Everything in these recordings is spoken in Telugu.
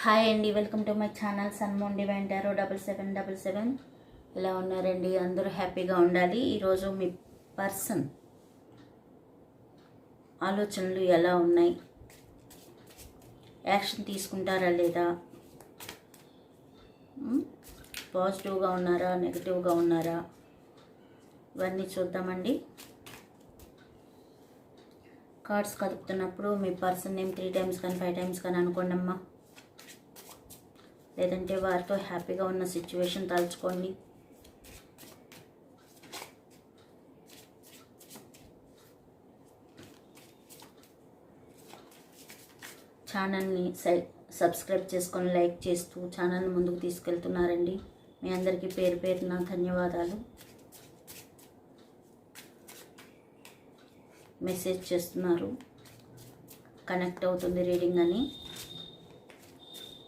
హాయ్ అండి welcome to my channel sun moon divine tarot double seven double seven. ఎలా ఉన్నారండి? అందరూ హ్యాపీగా ఉండాలి. ఈరోజు మీ పర్సన్ ఆలోచనలు ఎలా ఉన్నాయి? యాక్షన్ తీసుకుంటారా లేదా? పాజిటివ్గా ఉన్నారా? నెగిటివ్గా ఉన్నారా? ఇవన్నీ చూద్దామండి. కార్డ్స్ కదుపుతున్నప్పుడు మీ పర్సన్ నేమ్ త్రీ టైమ్స్ కానీ ఫైవ్ టైమ్స్ కానీ అనుకోండి అమ్మా లేదంటే వారితో హ్యాపీగా ఉన్న సిచ్యువేషన్ తలుచుకోండి. ఛానల్ని సై సబ్స్క్రైబ్ చేసుకొని లైక్ చేస్తూ ఛానల్ని ముందుకు తీసుకెళ్తున్నారండి. మీ అందరికీ పేరు పేరున ధన్యవాదాలు. మెసేజ్ చేస్తున్నారు. కనెక్ట్ అవుతుంది రీడింగ్ అని.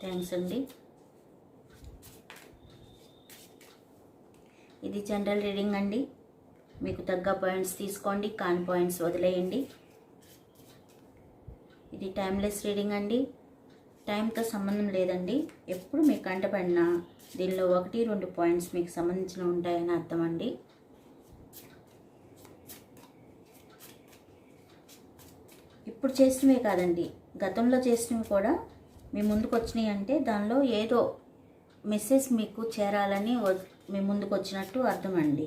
థ్యాంక్స్ అండి. ఇది జనరల్ రీడింగ్ అండి. మీకు తగ్గ పాయింట్స్ తీసుకోండి కాన్ పాయింట్స్ వదిలేయండి. ఇది టైమ్లెస్ రీడింగ్ అండి. టైంతో సంబంధం లేదండి. ఎప్పుడు మీకు కంటపడినా దీనిలో ఒకటి రెండు పాయింట్స్ మీకు సంబంధించిన ఉంటాయని అర్థం అండి. ఇప్పుడు చేసినవే కాదండి. గతంలో చేసినవి కూడా మీ ముందుకు వచ్చినాయి అంటే దానిలో ఏదో మెసేజ్ మీకు చేరాలని మీ ముందుకు వచ్చినట్టు అర్థమండి.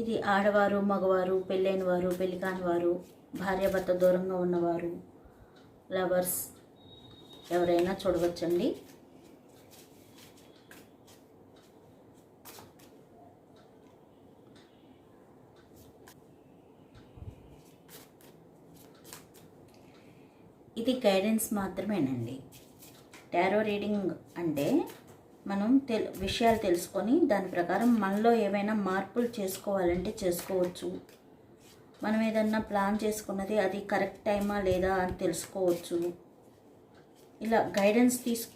ఇది ఆడవారు మగవారు పెళ్ళైన వారు పెళ్ళి కాని వారు భార్యాభర్త దూరంగా ఉన్నవారు లవర్స్ ఎవరైనా చూడవచ్చండి. ఇది గైడెన్స్ మాత్రమేనండి. టారో రీడింగ్ అంటే మనం తెల్ విషయాలు తెలుసుకొని దాని ప్రకారం మనలో ఏమైనా మార్పులు చేసుకోవాలంటే చేసుకోవచ్చు. మనం ఏదన్నా ప్లాన్ చేసుకున్నది అది కరెక్ట్ టైమా లేదా అని తెలుసుకోవచ్చు. ఇలా గైడెన్స్ తీసు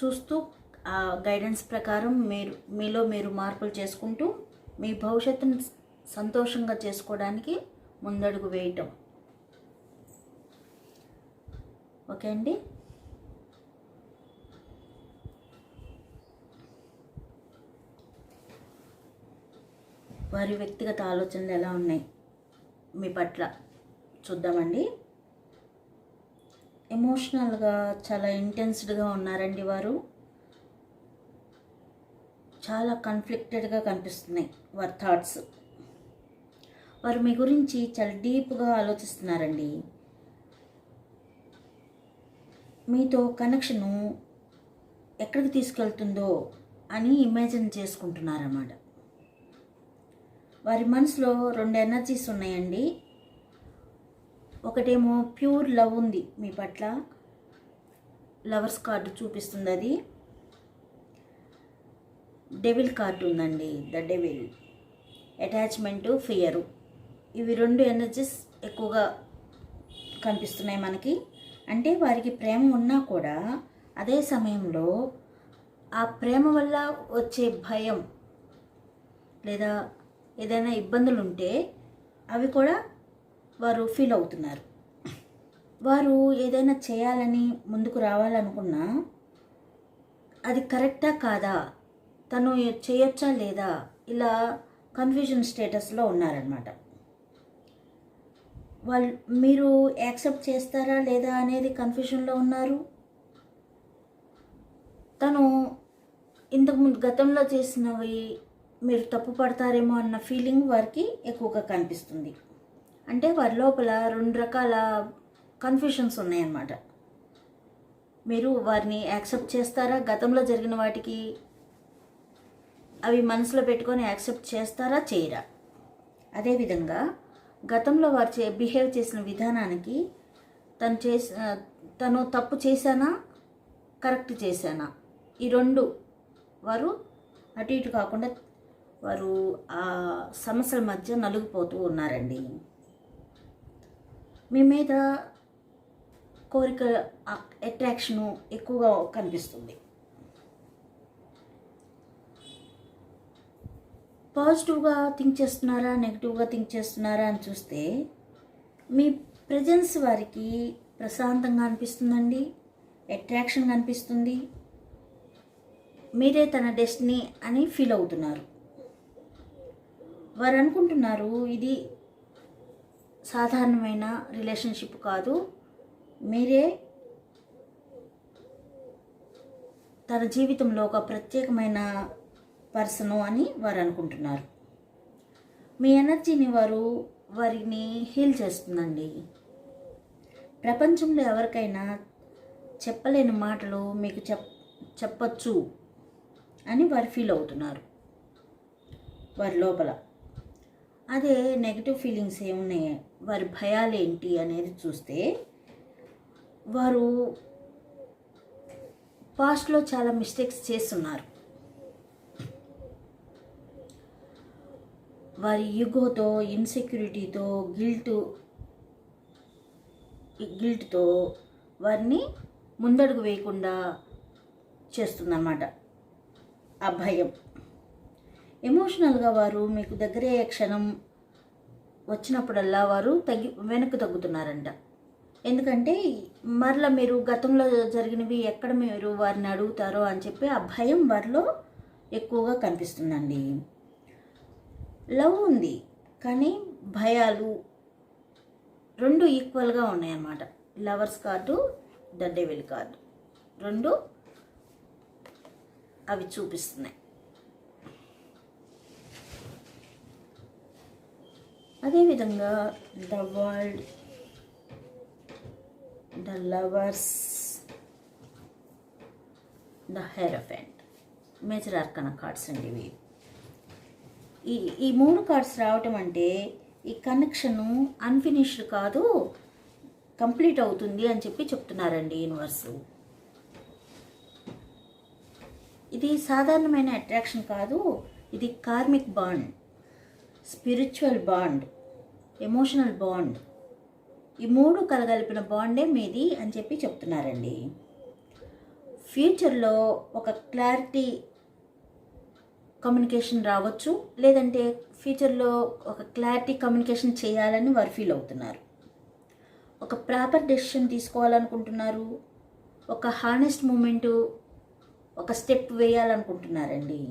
చూస్తూ ఆ గైడెన్స్ ప్రకారం మీరు మీలో మీరు మార్పులు చేసుకుంటూ మీ భవిష్యత్తును సంతోషంగా చేసుకోవడానికి ముందడుగు వేయటం. ఓకే అండి? వారి వ్యక్తిగత ఆలోచనలు ఎలా ఉన్నాయి మీ పట్ల చూద్దామండి. ఎమోషనల్గా చాలా ఇంటెన్స్డ్గా ఉన్నారండి వారు. చాలా కన్ఫ్లిక్టెడ్గా కనిపిస్తున్నాయి వారి థాట్స్. వారు మీ గురించి చాలా డీప్గా ఆలోచిస్తున్నారండి. మీతో కనెక్షను ఎక్కడికి తీసుకెళ్తుందో అని ఇమాజిన్ చేసుకుంటున్నారన్నమాట. వారి మనసులో రెండు ఎనర్జీస్ ఉన్నాయండి. ఒకటేమో ప్యూర్ లవ్ ఉంది మీ పట్ల. లవర్స్ కార్డు చూపిస్తుంది అది డెవిల్ కార్డు ఉందండి ద డెవిల్ అటాచ్మెంటు ఫియరు ఇవి రెండు ఎనర్జీస్ ఎక్కువగా కనిపిస్తున్నాయి మనకి. అంటే వారికి ప్రేమ ఉన్నా కూడా అదే సమయంలో ఆ ప్రేమ వల్ల వచ్చే భయం లేదా ఏదైనా ఇబ్బందులు ఉంటే అవి కూడా వారు ఫీల్ అవుతున్నారు. వారు ఏదైనా చేయాలని ముందుకు రావాలనుకున్నా అది కరెక్టా కాదా? తను చేయొచ్చా లేదా? ఇలా కన్ఫ్యూజన్ స్టేటస్లో ఉన్నారనమాట వాళ్ళు మీరు యాక్సెప్ట్ చేస్తారా లేదా అనేది కన్ఫ్యూషన్లో ఉన్నారు. తను ఇంతకుముందు గతంలో చేసినవి మీరు తప్పు పడతారేమో అన్న ఫీలింగ్ వారికి ఎక్కువగా కనిపిస్తుంది. అంటే వారి లోపల రెండు రకాల కన్ఫ్యూషన్స్ ఉన్నాయన్నమాట. మీరు వారిని యాక్సెప్ట్ చేస్తారా? గతంలో జరిగిన వాటికి అవి మనసులో పెట్టుకొని యాక్సెప్ట్ చేస్తారా? చేయరా? అదేవిధంగా గతంలో వారు చే బిహేవ్ చేసిన విధానానికి తను చేసి తను తప్పు చేశానా? కరెక్ట్ చేశానా? ఈ రెండు వారు అటు ఇటు కాకుండా వారు ఆ సమస్యల మధ్య నలుగుపోతూ ఉన్నారండి. మీ మీద కోరిక అట్రాక్షను ఎక్కువగా కనిపిస్తుంది. పాజిటివ్గా థింక్ చేస్తున్నారా నెగిటివ్గా థింక్ చేస్తున్నారా అని చూస్తే మీ ప్రజెన్స్ వారికి ప్రశాంతంగా అనిపిస్తుందండి అట్రాక్షన్ అనిపిస్తుంది. మీరే తన డెస్టినీ అని ఫీల్ అవుతున్నారు. వారు అనుకుంటున్నారు ఇది సాధారణమైన రిలేషన్షిప్ కాదు. మీరే తన జీవితంలో ఒక ప్రత్యేకమైన పర్సను అని వారు అనుకుంటున్నారు మీ ఎనర్జీని వారు వారిని హీల్ చేస్తుందండి. ప్రపంచంలో ఎవరికైనా చెప్పలేని మాటలు మీకు చెప్ చెప్పచ్చు అని వారు ఫీల్ అవుతున్నారు. వారి లోపల. అదే నెగిటివ్ ఫీలింగ్స్ ఏమున్నాయి? వారి భయాలు ఏంటి అనేది చూస్తే వారు పాస్ట్లో చాలా మిస్టేక్స్ చేస్తున్నారు. వారి యుగోతో ఇన్సెక్యూరిటీతో గిల్ట్ గిల్ట్తో వారిని ముందడుగు వేయకుండా చేస్తుందన్నమాట. ఆ భయం. ఎమోషనల్గా వారు మీకు దగ్గరయ్యే క్షణం వచ్చినప్పుడల్లా వారు తగ్గి వెనక్కి తగ్గుతున్నారంట. ఎందుకంటే మరలా మీరు గతంలో జరిగినవి ఎక్కడ మీరు వారిని అడుగుతారో అని చెప్పి ఆ భయం వారిలో ఎక్కువగా కనిపిస్తుందండి. లవ్ ఉంది కానీ భయాలు రెండు ఈక్వల్గా ఉన్నాయన్నమాట. Lovers card the devil card. రెండు అవి చూపిస్తున్నాయి. అదేవిధంగా the world the lovers the hierophant. Major arcana cards అండి ఇవి. ఈ ఈ మూడు కార్డ్స్ రావటం అంటే ఈ కనెక్షను అన్ఫినిష్డ్ కాదు కంప్లీట్ అవుతుంది అని చెప్పి చెప్తున్నారండి యూనివర్సు. ఇది సాధారణమైన అట్రాక్షన్ కాదు ఇది karmic bond. Spiritual bond emotional bond. ఈ మూడు కలగలిపిన బాండే మీది అని చెప్పి చెప్తున్నారండి. ఫ్యూచర్లో ఒక క్లారిటీ కమ్యూనికేషన్ రావచ్చు లేదంటే ఫ్యూచర్లో ఒక క్లారిటీ కమ్యూనికేషన్ చేయాలని వారు ఫీల్ అవుతున్నారు. ఒక ప్రాపర్ డెసిషన్ తీసుకోవాలనుకుంటున్నారు ఒక హానెస్ట్ మూమెంటు ఒక స్టెప్ వేయాలనుకుంటున్నారండి.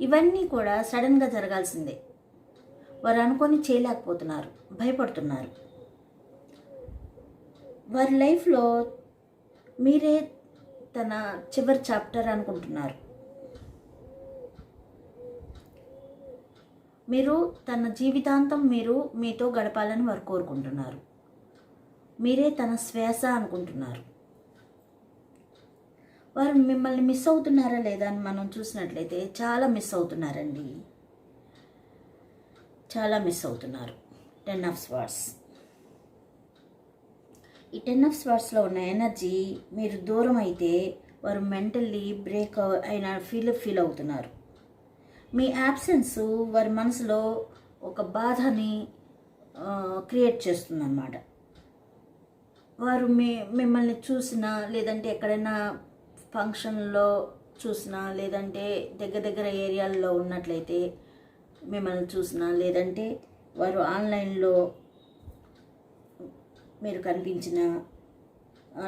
ఇవన్నీ కూడా సడన్గా జరగాల్సిందే. వారు అనుకొని చేయలేకపోతున్నారు. భయపడుతున్నారు. వారి లైఫ్లో మీరే తన చివరి చాప్టర్ అనుకుంటున్నారు. మీరు తన జీవితాంతం మీరు మీతో గడపాలని వారు కోరుకుంటున్నారు. మీరే తన శ్వాస అనుకుంటున్నారు. వారు మిమ్మల్ని మిస్ అవుతున్నారా లేదా అని మనం చూసినట్లయితే చాలా మిస్ అవుతున్నారండి. చాలా మిస్ అవుతున్నారు. టెన్ ఆఫ్ స్వార్డ్స్ ఈ టెన్ ఆఫ్ స్వార్డ్స్లో ఉన్న ఎనర్జీ మీరు దూరం అయితే వారు మెంటల్లీ బ్రేక్ అయిన ఫీల్ ఫీల్ అవుతున్నారు. మీ యాబ్సెన్స్ వారి మనసులో ఒక బాధని క్రియేట్ చేస్తుందన్నమాట. వారు మీ మిమ్మల్ని చూసినా లేదంటే ఎక్కడైనా ఫంక్షన్లో చూసినా లేదంటే దగ్గర దగ్గర ఏరియాల్లో ఉన్నట్లయితే మిమ్మల్ని చూసినా లేదంటే వారు ఆన్లైన్లో మీరు కనిపించిన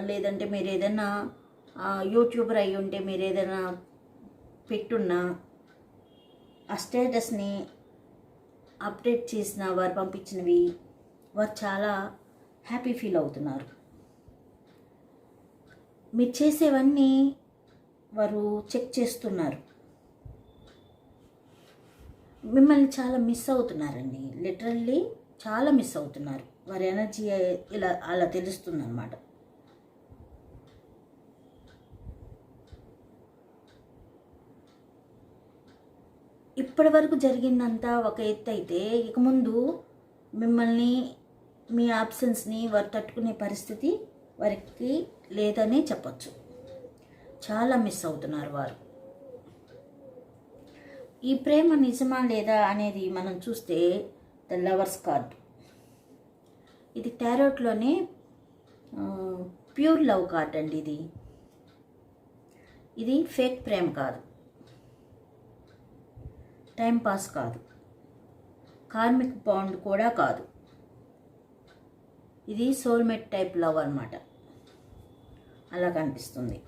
లేదంటే మీరు ఏదైనా యూట్యూబర్ అయి ఉంటే మీరు ఏదైనా పెట్టున్నా ఆ స్టేటస్ని అప్డేట్ చేసిన వారు పంపించినవి వారు చాలా హ్యాపీ ఫీల్ అవుతున్నారు. మీరు చేసేవన్నీ వారు చెక్ చేస్తున్నారు. మిమ్మల్ని చాలా మిస్ అవుతున్నారండి. లిటరల్లీ చాలా మిస్ అవుతున్నారు. వారి ఎనర్జీ ఇలా అలా తెలుస్తుంది అన్నమాట ఇప్పటి వరకు జరిగిందంతా ఒక ఎత్తు అయితే ఇక ముందు మిమ్మల్ని మీ ఆప్షన్స్ని వారు తట్టుకునే పరిస్థితి వారికి లేదనే చెప్పచ్చు. చాలా మిస్ అవుతున్నారు వారు. ఈ ప్రేమ నిజమా లేదా అనేది మనం చూస్తే ద లవర్స్ కార్డ్. ఇది టారోట్లోనే ప్యూర్ లవ్ కార్డ్ అండి ఇది. ఇది ఫేక్ ప్రేమ కాదు. టైం పాస్ కాదు. కార్మిక్ బాండ్ కూడా కాదు. ఇది సోల్మేట్ టైప్ లవ్ అనమాట అలా కనిపిస్తుంది.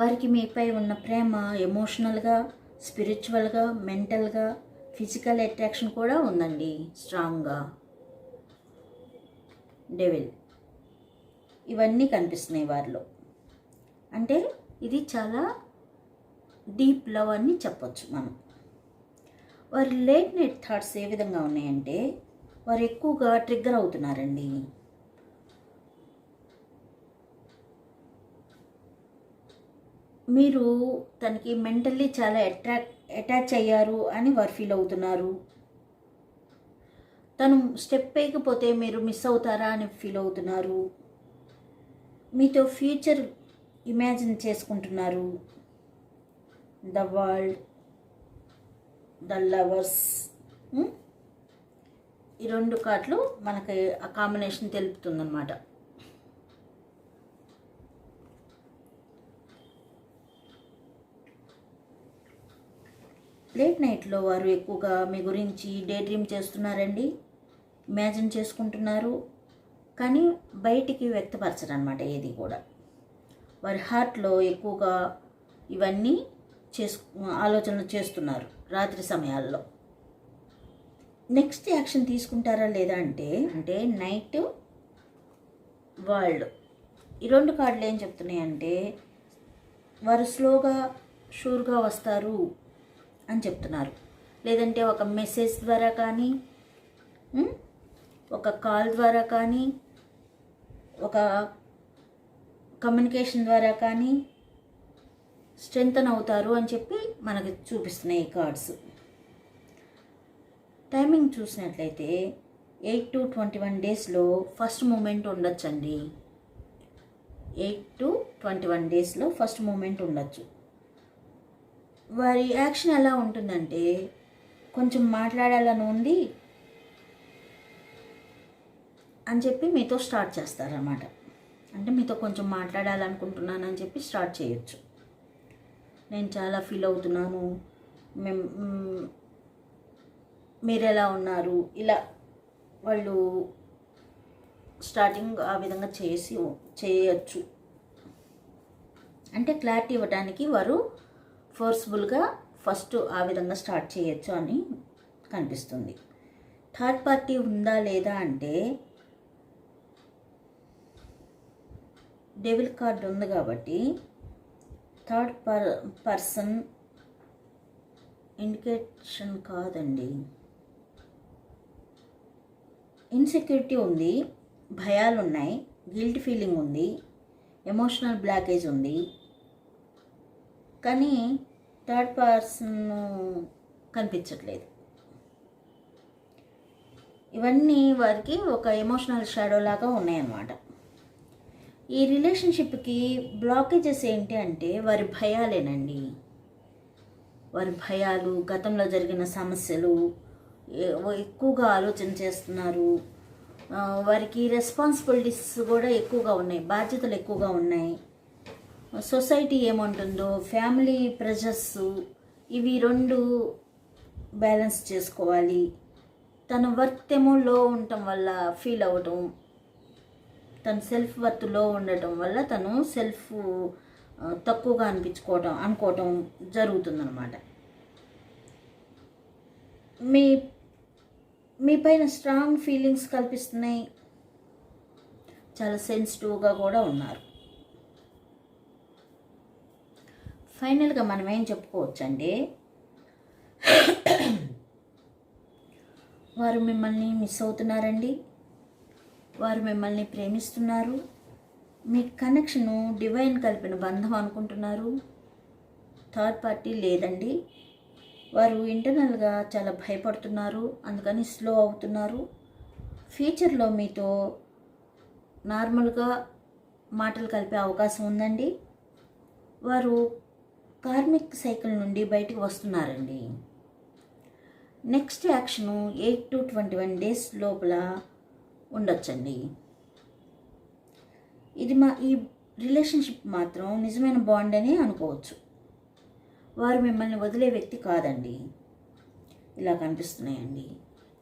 వారికి మీపై ఉన్న ప్రేమ ఎమోషనల్గా స్పిరిచువల్గా మెంటల్గా ఫిజికల్ అట్రాక్షన్ కూడా ఉందండి. స్ట్రాంగ్గా డెవిల్ ఇవన్నీ కనిపిస్తున్నాయి వారిలో. అంటే ఇది చాలా డీప్ లవ్ అని చెప్పొచ్చు మనం. వారి లేట్ నైట్ థాట్స్ ఏ విధంగా ఉన్నాయంటే వారు ఎక్కువగా ట్రిగ్గర్ అవుతున్నారండి. మీరు తనకి మెంటల్లీ చాలా అట్రాక్ట్ అటాచ్ అయ్యారు అని వారు ఫీల్ అవుతున్నారు. తను స్టెప్ వేయకపోతే మీరు మిస్ అవుతారా అని ఫీల్ అవుతున్నారు. మీతో ఫ్యూచర్ ఇమాజిన్ చేసుకుంటున్నారు. ద వరల్డ్ ద లవర్స్ ఈ రెండు కార్డులు మనకి ఆ కాంబినేషన్ తెలుపుతుందన్నమాట. లేట్ నైట్లో వారు ఎక్కువగా మీ గురించి డే డ్రీమ్ చేస్తున్నారండి? ఇమాజిన్ చేసుకుంటున్నారు? కానీ బయటికి వ్యక్తపరచరు అనమాట ఏది కూడా. వారి హార్ట్లో ఎక్కువగా ఇవన్నీ చేసు ఆలోచనలు చేస్తున్నారు రాత్రి సమయాల్లో. నెక్స్ట్ యాక్షన్ తీసుకుంటారా లేదా అంటే అంటే నైట్ వరల్డ్. ఈ రెండు కార్డులు ఏం చెప్తున్నాయంటే వారు స్లోగా షూర్గా వస్తారు. అని చెప్తున్నారు. లేదంటే ఒక మెసేజ్ ద్వారా కానీ ఒక కాల్ ద్వారా కానీ ఒక కమ్యూనికేషన్ ద్వారా కానీ స్ట్రెంగ్తన్ అవుతారు అని చెప్పి మనకి చూపిస్తున్నాయి ఈ కార్డ్స్. టైమింగ్ చూసినట్లయితే ఎయిట్ టు ట్వంటీ వన్ డేస్లో ఫస్ట్ మూమెంట్ ఉండొచ్చండి. ఎయిట్ టు ట్వంటీ వన్ డేస్లో ఫస్ట్ మూమెంట్ ఉండొచ్చు. వారి యాక్షన్ ఎలా ఉంటుందంటే కొంచెం మాట్లాడాలని ఉంది అని చెప్పి మీతో స్టార్ట్ చేస్తారన్నమాట. అంటే మీతో కొంచెం మాట్లాడాలనుకుంటున్నాను అని చెప్పి స్టార్ట్ చేయొచ్చు. నేను చాలా ఫీల్ అవుతున్నాను. మేము మీరు ఎలా ఉన్నారు? ఇలా వాళ్ళు స్టార్టింగ్ ఆ విధంగా చేసి చేయొచ్చు. అంటే క్లారిటీ ఇవ్వడానికి వారు ఫోర్స్ఫుల్గా ఫస్ట్ ఆ విధంగా స్టార్ట్ చేయొచ్చు అని కనిపిస్తుంది. థర్డ్ పార్టీ ఉందా లేదా అంటే డెవిల్ కార్డ్ ఉంది కాబట్టి థర్డ్ పర్ పర్సన్ ఇండికేషన్ కాదండి. ఇన్సెక్యూరిటీ ఉంది భయాలు ఉన్నాయి గిల్ట్ ఫీలింగ్ ఉంది ఎమోషనల్ బ్లాకేజ్ ఉంది. కానీ థర్డ్ పర్సన్ కనిపించట్లేదు. ఇవన్నీ వారికి ఒక ఎమోషనల్ షాడో లాగా ఉన్నాయన్నమాట. ఈ రిలేషన్షిప్కి బ్లాకేజెస్ ఏంటి అంటే వారి భయాలేనండి. వారి భయాలు గతంలో జరిగిన సమస్యలు ఎక్కువగా ఆలోచన చేస్తున్నారు. వారికి రెస్పాన్సిబిలిటీస్ కూడా ఎక్కువగా ఉన్నాయి బాధ్యతలు ఎక్కువగా ఉన్నాయి. సొసైటీ ఏమంటుందో ఫ్యామిలీ ప్రెషర్స్ ఇవి రెండు బ్యాలెన్స్ చేసుకోవాలి. తన వర్త్ ఏమో లో ఉండటం వల్ల ఫీల్ అవ్వటం తన సెల్ఫ్ వర్త్లో ఉండటం వల్ల తను సెల్ఫ్ తక్కువగా అనిపించుకోవటం అనుకోవటం జరుగుతుందన్నమాట. మీ మీ పైన స్ట్రాంగ్ ఫీలింగ్స్ కల్పిస్తున్నాయి. చాలా సెన్సిటివ్గా కూడా ఉన్నారు. ఫైనల్గా మనం ఏం చెప్పుకోవచ్చండి వారు మిమ్మల్ని మిస్ అవుతున్నారండి. వారు మిమ్మల్ని ప్రేమిస్తున్నారు. మీ కనెక్షను డివైన్ కలిపిన బంధం అనుకుంటున్నారు. థర్డ్ పార్టీ లేదండి. వారు ఇంటర్నల్గా చాలా భయపడుతున్నారు. అందుకని స్లో అవుతున్నారు. ఫ్యూచర్లో మీతో నార్మల్గా మాటలు కలిపే అవకాశం ఉందండి. వారు కార్మిక్ సైకిల్ నుండి బయటికి వస్తున్నారండి. Next action eight to twenty one days లోపల ఉండొచ్చండి. ఇది మా ఈ రిలేషన్షిప్ మాత్రం నిజమైన బాండ్ అని అనుకోవచ్చు. వారు మిమ్మల్ని వదిలే వ్యక్తి కాదండి. ఇలా కనిపిస్తున్నాయండి.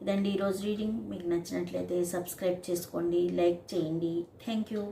ఇదండి ఈరోజు రీడింగ్. మీకు నచ్చినట్లయితే సబ్స్క్రైబ్ చేసుకోండి లైక్ చేయండి. Thank you.